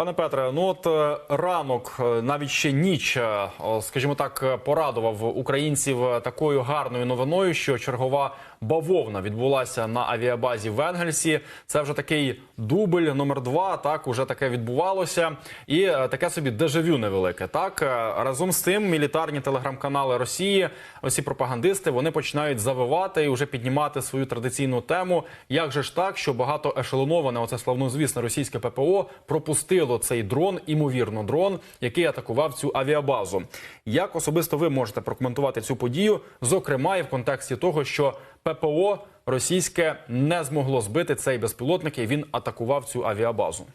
Пане Петре, ну от е, ранок, е, навіть ще ніч, е, скажімо так, порадував українців такою гарною новиною, що чергова бавовна відбулася на авіабазі в Енгельсі. Це вже такий дубль номер два. Так уже таке відбувалося, і е, таке собі дежавю невелике. Так Е, разом з тим, мілітарні телеграм-канали Росії, оці пропагандисти, вони починають завивати і вже піднімати свою традиційну тему. Як же ж так, що багато ешелоноване, оце славнозвісне російське ППО пропустило цей дрон, імовірно, дрон, який атакував цю авіабазу. Як особисто ви можете прокоментувати цю подію, зокрема і в контексті того, що ППО російське не змогло збити цей безпілотник, і він атакував цю авіабазу.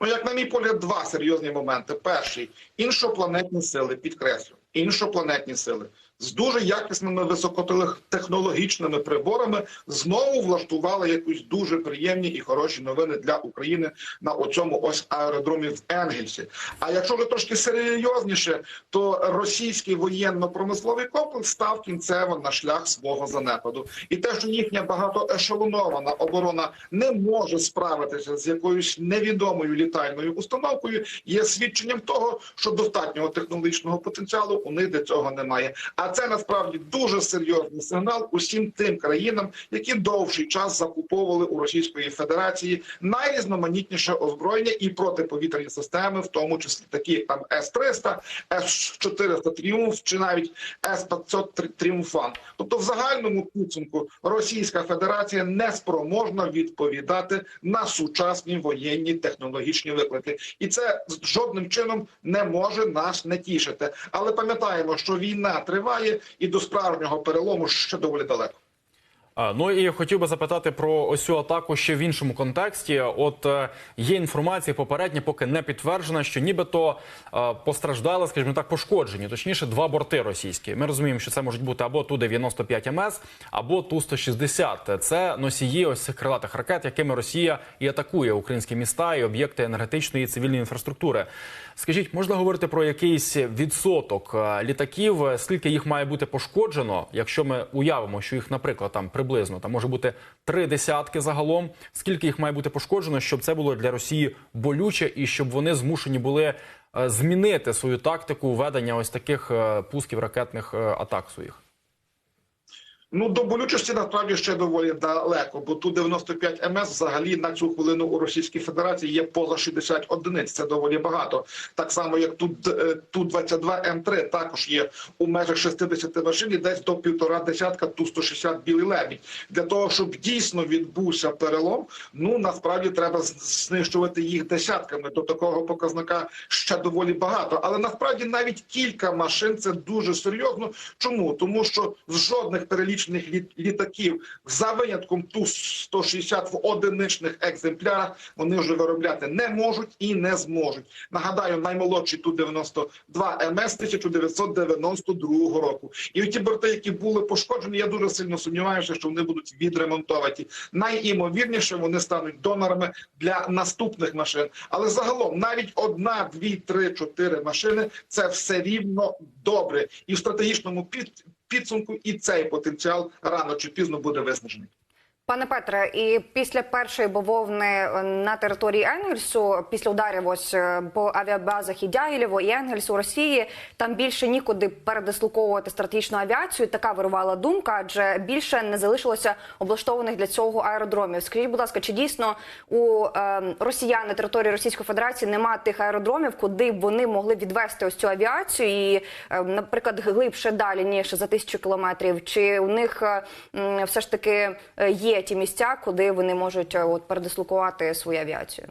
Ну, як на мій погляд, два серйозні моменти. Перший іншопланетні сили, підкреслю, іншопланетні сили з дуже якісними високотехнологічними приборами знову влаштували якусь дуже приємні і хороші новини для України на оцьому ось аеродромі в Енгельсі. А якщо вже трошки серйозніше, то російський воєнно-промисловий комплекс став кінцево на шлях свого занепаду, і те, що їхня багатоешелонована оборона не може справитися з якоюсь невідомою літальною установкою, є свідченням того, що достатнього технологічного потенціалу у них для цього немає. А це насправді дуже серйозний сигнал усім тим країнам, які довший час закуповували у Російської Федерації найрізноманітніше озброєння і протиповітряні системи, в тому числі такі там С-300, С-400 Тріумф чи навіть С-500 Тріумфан. Тобто, в загальному підсумку Російська Федерація не спроможна відповідати на сучасні воєнні технологічні виклики, і це жодним чином не може нас не тішити. Але пам'ятаємо, що війна триває, і до справжнього перелому ще доволі далеко. Ну і хотів би запитати про ось цю атаку ще в іншому контексті. От е, є інформація попередня, поки не підтверджена, що нібито е, постраждали, скажімо так, пошкоджені, точніше, два борти російські. Ми розуміємо, що це можуть бути або ту 95 МС, або ту 160 Це носії ось цих крилатих ракет, якими Росія і атакує українські міста і об'єкти енергетичної і цивільної інфраструктури. Скажіть, можна говорити про якийсь відсоток е, літаків? Скільки їх має бути пошкоджено, якщо ми уявимо, що їх, наприклад, там приблизно там може бути три десятки загалом. Скільки їх має бути пошкоджено, щоб це було для Росії болюче, і щоб вони змушені були е, змінити свою тактику ведення ось таких е, пусків ракетних е, атак своїх? Ну до болючості насправді ще доволі далеко, бо ту 95 МС взагалі на цю хвилину у Російській Федерації є поза 60 одиниць. Це доволі багато. Так само, як тут ту 22 М3 також є у межах 60 машин, і десь до півтора десятка ту 160 білий лебідь. Для того щоб дійсно відбувся перелом, ну насправді треба знищувати їх десятками. До такого показника ще доволі багато. Але насправді навіть кілька машин це дуже серйозно. Чому? Тому що з жодних лі- літаків, за винятком ту 160 в одиничних екземплярах, вони вже виробляти не можуть і не зможуть. Нагадаю, наймолодший ту 92 МС 1992 року. І ті борти, які були пошкоджені, я дуже сильно сумніваюся, що вони будуть відремонтовані. Найімовірніше вони стануть донорами для наступних машин. Але загалом навіть одна, дві, три, чотири машини це все рівно добре. І в стратегічному під, підсумку і цей потенціал рано чи пізно буде виснажений. Пане Петре, і після першої бавовни е, на території Енгельсу, після ударів ось е, по авіабазах і Дягілєво, і Енгельсу Росії, там більше нікуди передислоковувати стратегічну авіацію. Така вирувала думка, адже більше не залишилося облаштованих для цього аеродромів. Скажіть, будь ласка, чи дійсно у е, росіян на території Російської Федерації немає тих аеродромів, куди б вони могли відвести ось цю авіацію, і, наприклад, глибше далі ніж за тисячу кілометрів? Чи у них все ж таки е, ті місця, куди вони можуть е, от передислокувати свою авіацію?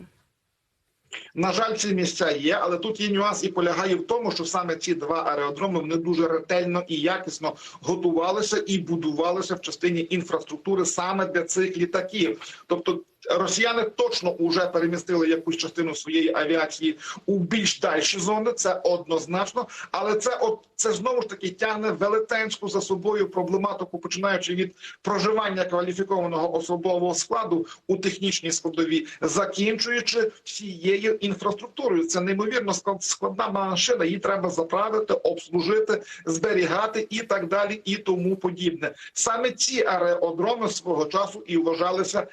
На жаль, ці місця є, але тут є нюанс і полягає в тому, що саме ці два аеродроми вони дуже ретельно і якісно готувалися і будувалися в частині інфраструктури саме для цих літаків. Тобто росіяни точно вже перемістили якусь частину своєї авіації у більш дальші зони. Це однозначно, але це от це знову ж таки тягне велетенську за собою проблематику, починаючи від проживання кваліфікованого особового складу у технічній складовій, закінчуючи всією інфраструктурою. Це неймовірно склад- складна машина. Її треба заправити, обслужити, зберігати і так далі, і тому подібне. Саме ці аеродроми свого часу і вважалися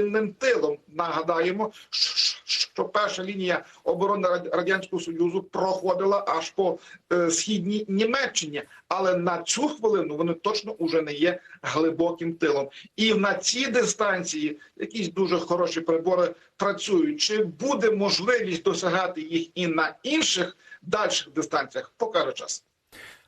глибинним тилом. Нагадаємо, що що перша лінія оборони радянського союзу проходила аж по е, східній Німеччині, але на цю хвилину вони точно уже не є глибоким тилом. І на цій дистанції якісь дуже хороші прибори працюють. Чи буде можливість досягати їх і на інших дальших дистанціях? Покаже час.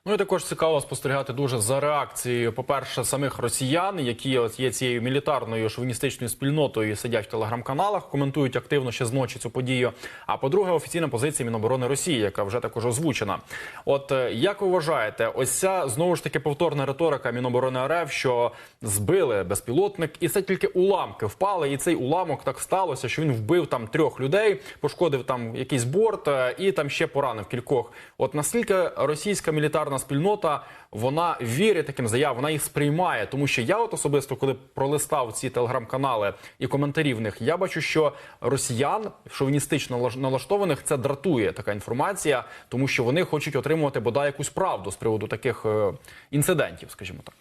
Ну і також цікаво спостерігати дуже за реакцією, по-перше, самих росіян, які от є цією мілітарною шовіністичною спільнотою і сидять в телеграм-каналах, коментують активно ще зночі цю подію. А по-друге, офіційна позиція Міноборони Росії, яка вже також озвучена. От е, як ви вважаєте, ось ця знову ж таки повторна риторика Міноборони РФ, що збили безпілотник, і це тільки уламки впали, і цей уламок так сталося, що він вбив там трьох людей, пошкодив там якийсь борт е, і там ще поранив кількох. От наскільки російська мілітарна спільнота вона вірить таким заявам, вона їх сприймає, тому що я, от особисто, коли пролистав ці телеграм-канали і коментарі в них, я бачу, що росіян шовіністично налаштованих це дратує така інформація, тому що вони хочуть отримувати бодай якусь правду з приводу таких е, інцидентів, скажімо так.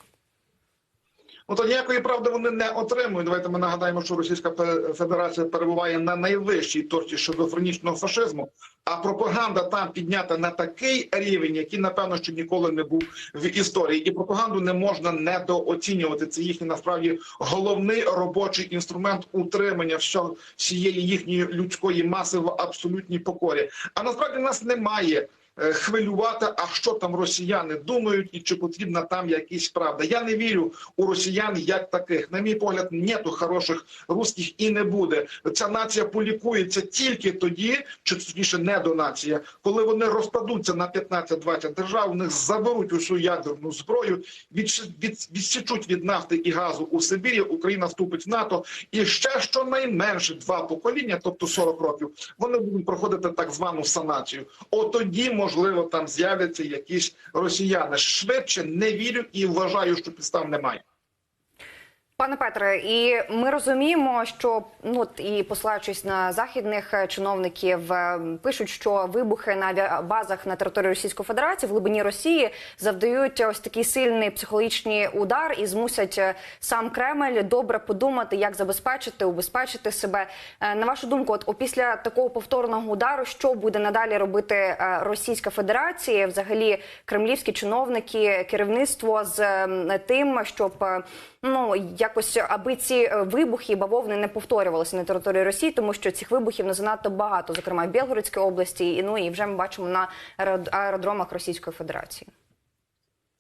Ну то ніякої правди вони не отримують. Давайте ми нагадаємо, що Російська Фе- Федерація перебуває на найвищій торті шизофренічного фашизму, а пропаганда там піднята на такий рівень, який напевно ще ніколи не був в історії. І пропаганду не можна недооцінювати. Це їхній насправді головний робочий інструмент утримання всієї їхньої людської маси в абсолютній покорі. А насправді нас немає хвилювати, а що там росіяни думають, і чи потрібна там якась правда. Я не вірю у росіян як таких. На мій погляд, нету хороших русських і не буде. Ця нація полікується тільки тоді, чи точніше не до нація, коли вони розпадуться на 15-20 держав, у них заберуть усю ядерну зброю, відш- від, відсічуть від нафти і газу у Сибірі. Україна вступить в НАТО, і ще щонайменше два покоління, тобто 40 років, вони будуть проходити так звану санацію. От тоді, можливо, там з'являться якісь росіяни. Швидше не вірю і вважаю, що підстав немає. Пане Петре, і ми розуміємо, що ну і посилаючись на західних е, чиновників, е, пишуть, що вибухи на авіабазах на території Російської Федерації в глибині Росії завдають ось такий сильний психологічний удар і змусять е, сам Кремль добре подумати, як забезпечити, убезпечити себе. На вашу думку, от після такого повторного удару, що буде надалі робити Російська Федерація, взагалі кремлівські чиновники, керівництво з тим, щоб ну якось аби ці е, вибухи бавовни не повторювалися на території Росії, тому що цих вибухів не занадто багато, зокрема в Білгородській області, і ну і вже ми бачимо на аерод- аеродромах Російської Федерації.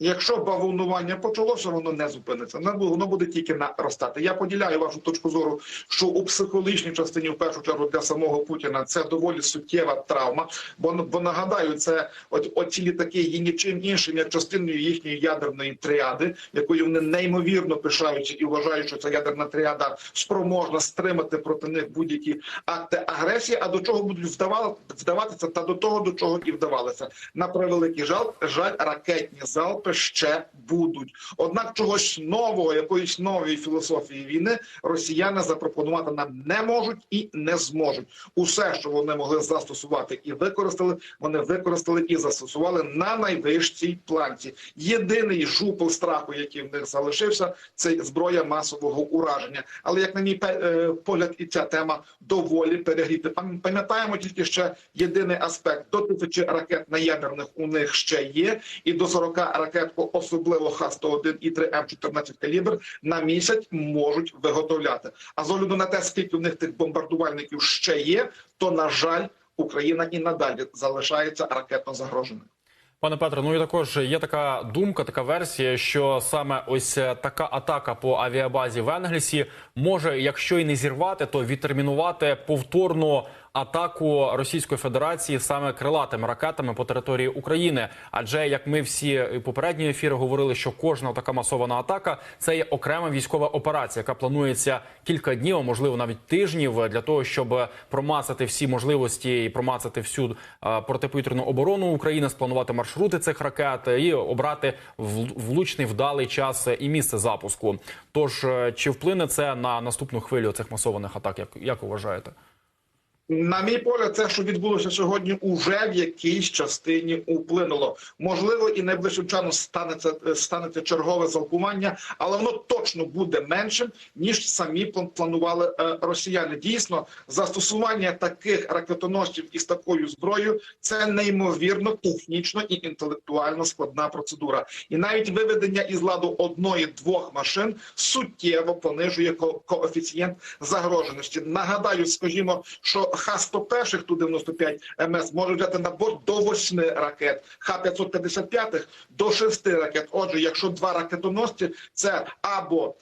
Якщо бавовнування почалося, воно не зупиниться. Воно буде тільки наростати. Я поділяю вашу точку зору, що у психологічній частині, в першу чергу, для самого Путіна це доволі суттєва травма. Бо, бо нагадаю, це от, оці літаки є нічим іншим, як частиною їхньої ядерної тріади, якою вони неймовірно пишаються і вважають, що ця ядерна тріада спроможна стримати проти них будь-які акти агресії. А до чого будуть вдавали- вдаватися, та до того, до чого і вдавалися. На превеликий жаль, жаль, ракетні залпи ще будуть. Однак чогось нового, якоїсь нової філософії війни росіяни запропонувати нам не можуть і не зможуть. Усе, що вони могли застосувати і використали, вони використали і застосували на найвищій планці. Єдиний жупел страху, який в них залишився, це зброя масового ураження. Але як на мій е, погляд, і ця тема доволі перегріта. Пам- Пам'ятаємо тільки ще єдиний аспект: до тисячі ракет на ядерних у них ще є, і до 40 ракет, особливо Х-101 і 3 М14 калібр, на місяць можуть виготовляти. А з огляду на те, скільки в них тих бомбардувальників ще є, то на жаль, Україна і надалі залишається ракетно загроженою. Пане Петре, ну і також є така думка, така версія, що саме ось е, така атака по авіабазі в Енгельсі може, якщо і не зірвати, то відтермінувати повторну атаку Російської Федерації саме крилатими ракетами по території України. Адже як ми всі попередні ефіри говорили, що кожна така масована атака це є окрема військова операція, яка планується кілька днів, а можливо навіть тижнів, для того, щоб промацати всі можливості і промацати всю протиповітряну оборону України, спланувати маршрути цих ракет і обрати влучний вдалий час і місце запуску. Тож е, чи вплине це на наступну хвилю цих масованих атак? Як, як вважаєте? На мій погляд, це, що відбулося сьогодні, уже в якійсь частині вплинуло. Можливо, і найближчим часом станеться станеться чергове залкування, але воно точно буде меншим ніж самі план- планували е, росіяни. Дійсно, застосування таких ракетоносців із такою зброєю це неймовірно технічно і інтелектуально складна процедура. І навіть виведення із ладу одної-двох машин суттєво понижує ко- коефіцієнт загроженості. Нагадаю, скажімо, що Х-101 Ту-95 МС може взяти на борт до 8 ракет, Х-555 до 6 ракет. Отже, якщо два ракетоносці, це або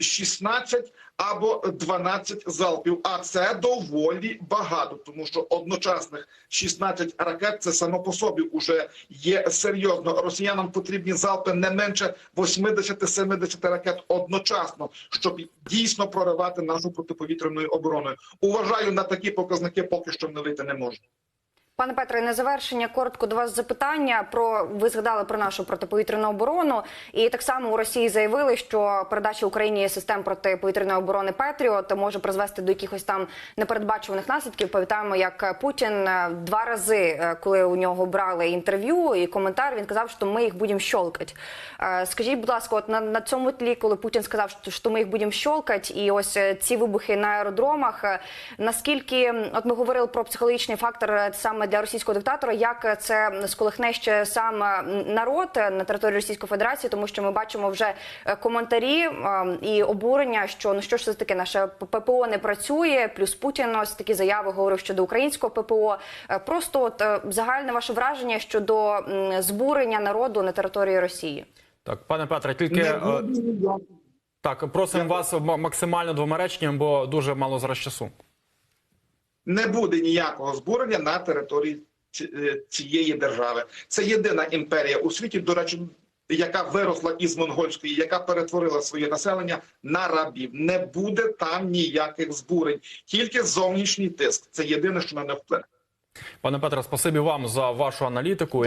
16 або 12 залпів. А це доволі багато, тому що одночасних 16 ракет це само по собі уже є серйозно. Росіянам потрібні залпи не менше 80-70 ракет одночасно, щоб дійсно проривати нашу протиповітряною обороною. Уважаю на такі показники, поки що не вийти не можна. Пане Петре, на завершення коротко до вас запитання про ви згадали про нашу протиповітряну оборону, і так само у Росії заявили, що передача Україні систем протиповітряної оборони Петріот може призвести до якихось там непередбачуваних наслідків. Пам'ятаємо, як Путін е, два рази, е, коли у нього брали інтерв'ю і коментар, він казав, що ми їх будемо щолкати. Е, Скажіть, будь ласка, от на, на цьому тлі, коли Путін сказав, що, що ми їх будемо щолкати, і ось ці вибухи на аеродромах, наскільки от ми говорили про психологічний фактор е, саме для російського диктатора, як це сколихне ще сам е, народ е, на території Російської Федерації, тому що ми бачимо вже е, коментарі і обурення, що ну що ж це таке, наше ППО не працює. Плюс Путін ось такі заяви говорив щодо українського ППО. Просто от загальне ваше враження щодо збурення народу на території Росії. Так, пане Петре, тільки так просимо вас максимально двома реченнями, бо дуже мало зараз часу. Не буде ніякого збурення на території е, цієї держави. Це єдина імперія у світі, до речі, яка виросла із монгольської, яка перетворила своє населення на рабів. Не буде там ніяких збурень, тільки зовнішній тиск. Це єдине, що на не вплине. Пане Петре, спасибі вам за вашу аналітику.